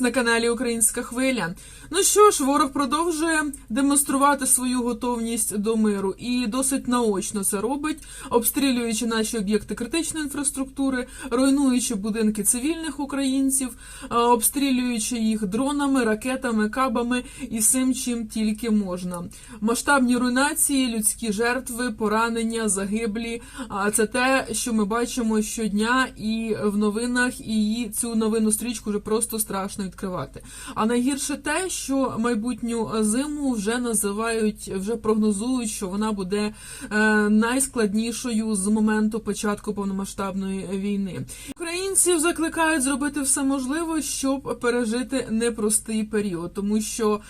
на каналі Українська Хвиля. Ну що ж, ворог продовжує демонструвати свою готовність до миру і досить наочно це робить, обстрілюючи наші об'єкти критичної інфраструктури, руйнуючи будинки цивільних українців, обстрілюючи їх дронами, ракетами, кабами і всім, чим тільки можна. Масштабні руйнації, людські жертви, поранення, загиблі. А це те, що ми бачимо щодня і в новинах, і цю новинну стрічку вже просто страшно відкривати. А найгірше те, що майбутню зиму вже називають, вже прогнозують, що вона буде е, найскладнішою з моменту початку повномасштабної війни. Українців закликають зробити все можливе, щоб пережити непростий період, тому що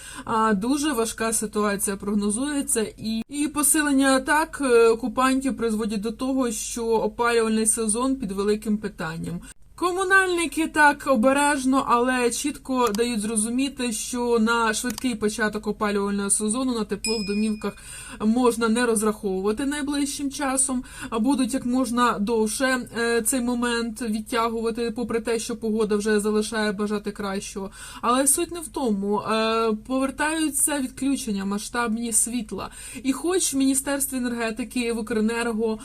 дуже важка ситуація прогнозується, і, і посилення атак е, окупантів призводять до того, що опалювальний сезон під великим питанням. Комунальники так обережно, але чітко дають зрозуміти, що на швидкий початок опалювального сезону на тепло в домівках можна не розраховувати найближчим часом, а будуть як можна довше е, цей момент відтягувати, попри те, що погода вже залишає бажати кращого. Але суть не в тому. Е, Повертаються відключення масштабні світла. І хоч Міністерстві енергетики в Укренерго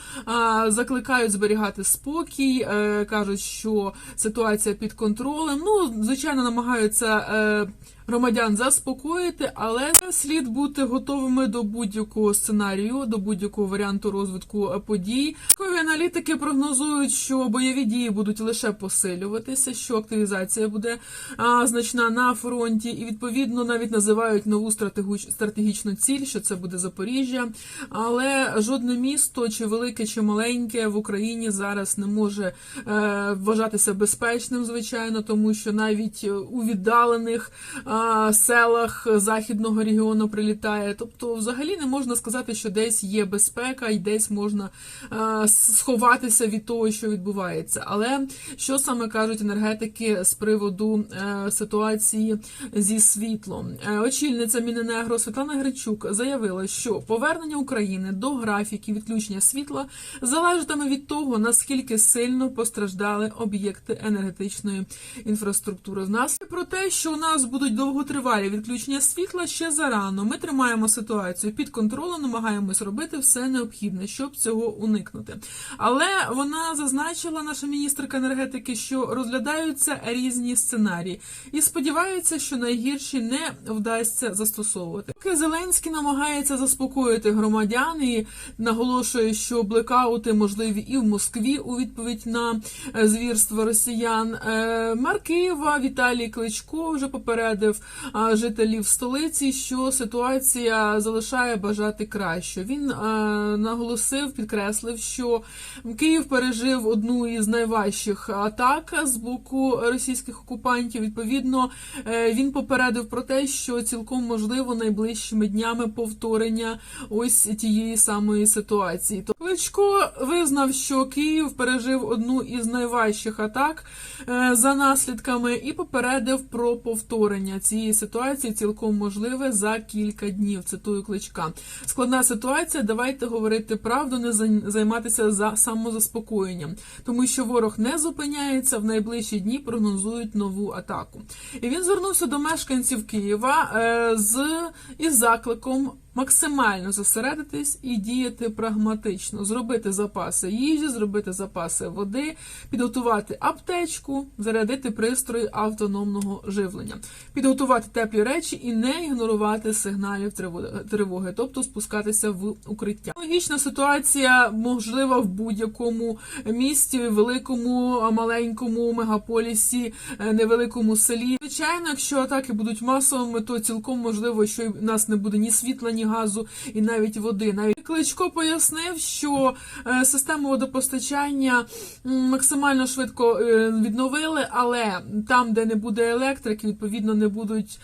закликають зберігати спокій, е, кажуть, що ситуація під контролем. Ну, звичайно, намагаються. Е, Громадян заспокоїти, але слід бути готовими до будь-якого сценарію, до будь-якого варіанту розвитку е, подій. Військові аналітики прогнозують, що бойові дії будуть лише посилюватися, що активізація буде а, значна на фронті, і відповідно навіть називають нову стратегіч- стратегічну ціль, що це буде Запоріжжя. Але жодне місто, чи велике, чи маленьке в Україні зараз не може е, вважатися безпечним, звичайно, тому що навіть е, у віддалених а, селах західного регіону прилітає. Тобто, взагалі не можна сказати, що десь є безпека і десь можна сховатися від того, що відбувається. Але що саме кажуть енергетики з приводу е, ситуації зі світлом? Е, Очільниця Міненегро Світлана Гречук заявила, що повернення України до графіки відключення світла залежатиме від того, наскільки сильно постраждали об'єкти енергетичної інфраструктури. В нас про те, що у нас будуть довготривалі відключення світла ще зарано. Ми тримаємо ситуацію під контролем, намагаємось робити все необхідне, щоб цього уникнути. Але вона зазначила, наша міністерка енергетики, що розглядаються різні сценарії, і сподівається, що найгірші не вдасться застосовувати. Поки Зеленський намагається заспокоїти громадян і наголошує, що блекаути можливі і в Москві у відповідь на е, звірство росіян. Е, Мер Києва Віталій Кличко вже попередив а, жителів столиці, що ситуація залишає бажати краще. Він наголосив, підкреслив, що Київ пережив одну із найважчих атак з боку російських окупантів. Відповідно, е, він попередив про те, що цілком можливо найближчими днями повторення ось тієї самої ситуації. Кличко визнав, що Київ пережив одну із найважчих атак е, за наслідками і попередив про повторення цієї ситуації цілком можливе за кілька днів. Цитую кличка. Складна ситуація. Давайте говорити правду, не займатися за самозаспокоєнням, тому що ворог не зупиняється в найближчі дні. Прогнозують нову атаку. І він звернувся до мешканців Києва е, з із закликом. Максимально зосередитись і діяти прагматично, зробити запаси їжі, зробити запаси води, підготувати аптечку, зарядити пристрої автономного живлення, підготувати теплі речі і не ігнорувати сигналів триво- тривоги, тобто спускатися в укриття. Логічна ситуація можлива в будь-якому місті, великому, маленькому мегаполісі, е, невеликому селі. Звичайно, якщо атаки будуть масовими, то цілком можливо, що в нас не буде ні світла, ні газу, і навіть води. Навіть Кличко пояснив, що е, систему водопостачання максимально швидко е, відновили, але там, де не буде електрики, відповідно не будуть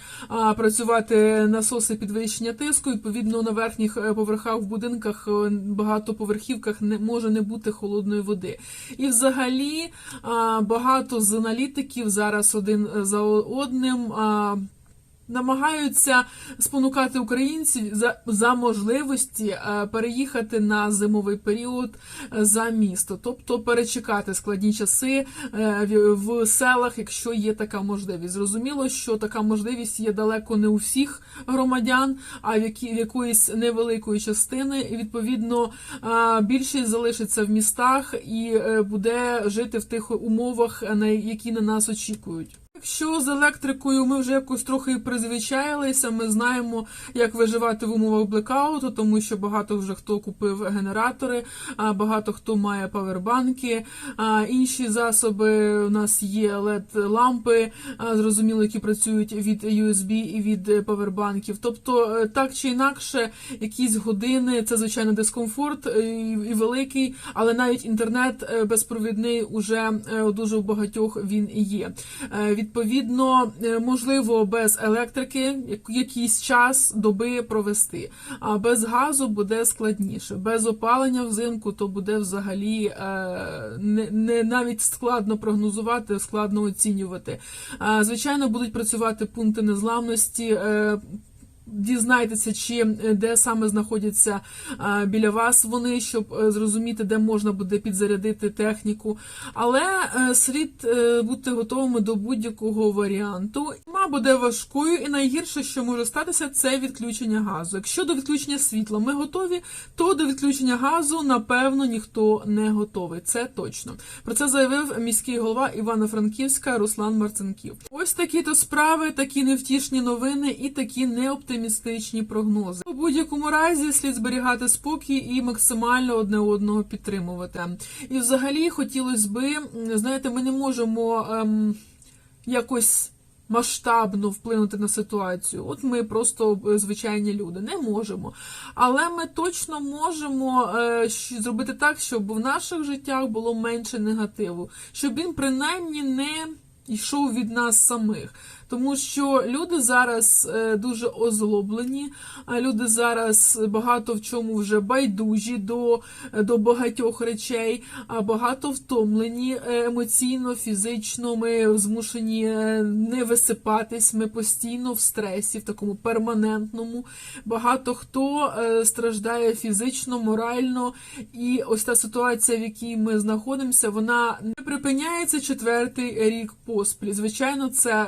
працювати насоси підвищення тиску. Відповідно, на верхніх е, поверхах в будинках багатоповерхівках не може не бути холодної води. І взагалі багато з аналітиків зараз один за одним. Намагаються спонукати українців за, за можливості е, переїхати на зимовий період е, за місто, тобто перечекати складні часи е, в, селах, якщо є така можливість. Зрозуміло, що така можливість є далеко не у всіх громадян, а в, які, в якоїсь невеликої частини. І відповідно більшість залишиться в містах і буде жити в тих умовах, на які на нас очікують. Якщо з електрикою ми вже якось трохи призвичаїлися, ми знаємо, як виживати в умовах блекауту, тому що багато вже хто купив генератори, а багато хто має павербанки, інші засоби у нас є led лампи, зрозуміло, які працюють від USB і від павербанків. Тобто, е, так чи інакше, якісь години це звичайно дискомфорт е, і великий, але навіть інтернет е, безпровідний уже дуже у багатьох він є. Е, Відповідно, е, можливо, без електрики якийсь час доби провести, а без газу буде складніше. Без опалення взимку то буде взагалі е, не, не навіть складно прогнозувати, складно оцінювати. Е, Звичайно, будуть працювати пункти незламності. Дізнайтеся, чи е, де саме знаходяться е, біля вас вони, щоб е, зрозуміти, де можна буде підзарядити техніку. Але слід бути готовими до будь-якого варіанту. Зима буде важкою, і найгірше, що може статися, це відключення газу. Якщо до відключення світла ми готові, то до відключення газу напевно ніхто не готовий. Це точно. Про це заявив міський голова Івано-Франківська Руслан Марцинків. Ось такі то справи, такі невтішні новини і такі неоптимістичні прогнози. У будь-якому разі слід зберігати спокій і максимально одне одного підтримувати. І взагалі хотілося би, знаєте, ми не можемо ем, якось. Масштабно вплинути на ситуацію. От ми просто е, звичайні люди не можемо. Але ми точно можемо е, зробити так, щоб в наших життях було менше негативу, щоб він принаймні не йшов від нас самих. Тому що люди зараз е, дуже озлоблені, а люди зараз багато в чому вже байдужі до, до багатьох речей, а багато втомлені е, емоційно, фізично. Ми змушені е, не висипатись. Ми постійно в стресі, в такому перманентному. Багато хто е, страждає фізично, морально. І ось та ситуація, в якій ми знаходимося, вона не припиняється четвертий рік поспіль. Звичайно, це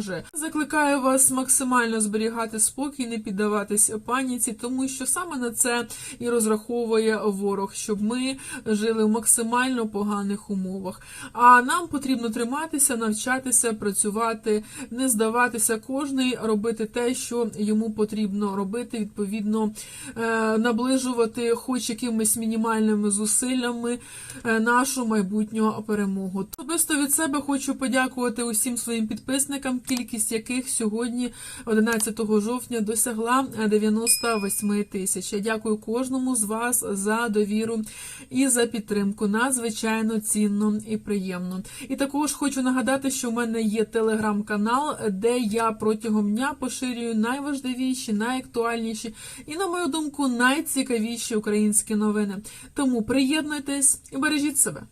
виснажує. Закликаю вас максимально зберігати спокій, не піддаватись паніці, тому що саме на це і розраховує ворог, щоб ми жили в максимально поганих умовах. А нам потрібно триматися, навчатися, працювати, не здаватися кожний, робити те, що йому потрібно робити, відповідно е, наближувати, хоч якимись мінімальними зусиллями, е, нашу майбутню перемогу. Особисто від себе хочу подякувати усім своїм підписникам, кількість яких сьогодні, 11 жовтня, досягла 98 тисяч. Я дякую кожному з вас за довіру і за підтримку. Надзвичайно цінно і приємно. І також хочу нагадати, що в мене є телеграм-канал, де я протягом дня поширюю найважливіші, найактуальніші і, на мою думку, найцікавіші українські новини. Тому приєднуйтесь і бережіть себе.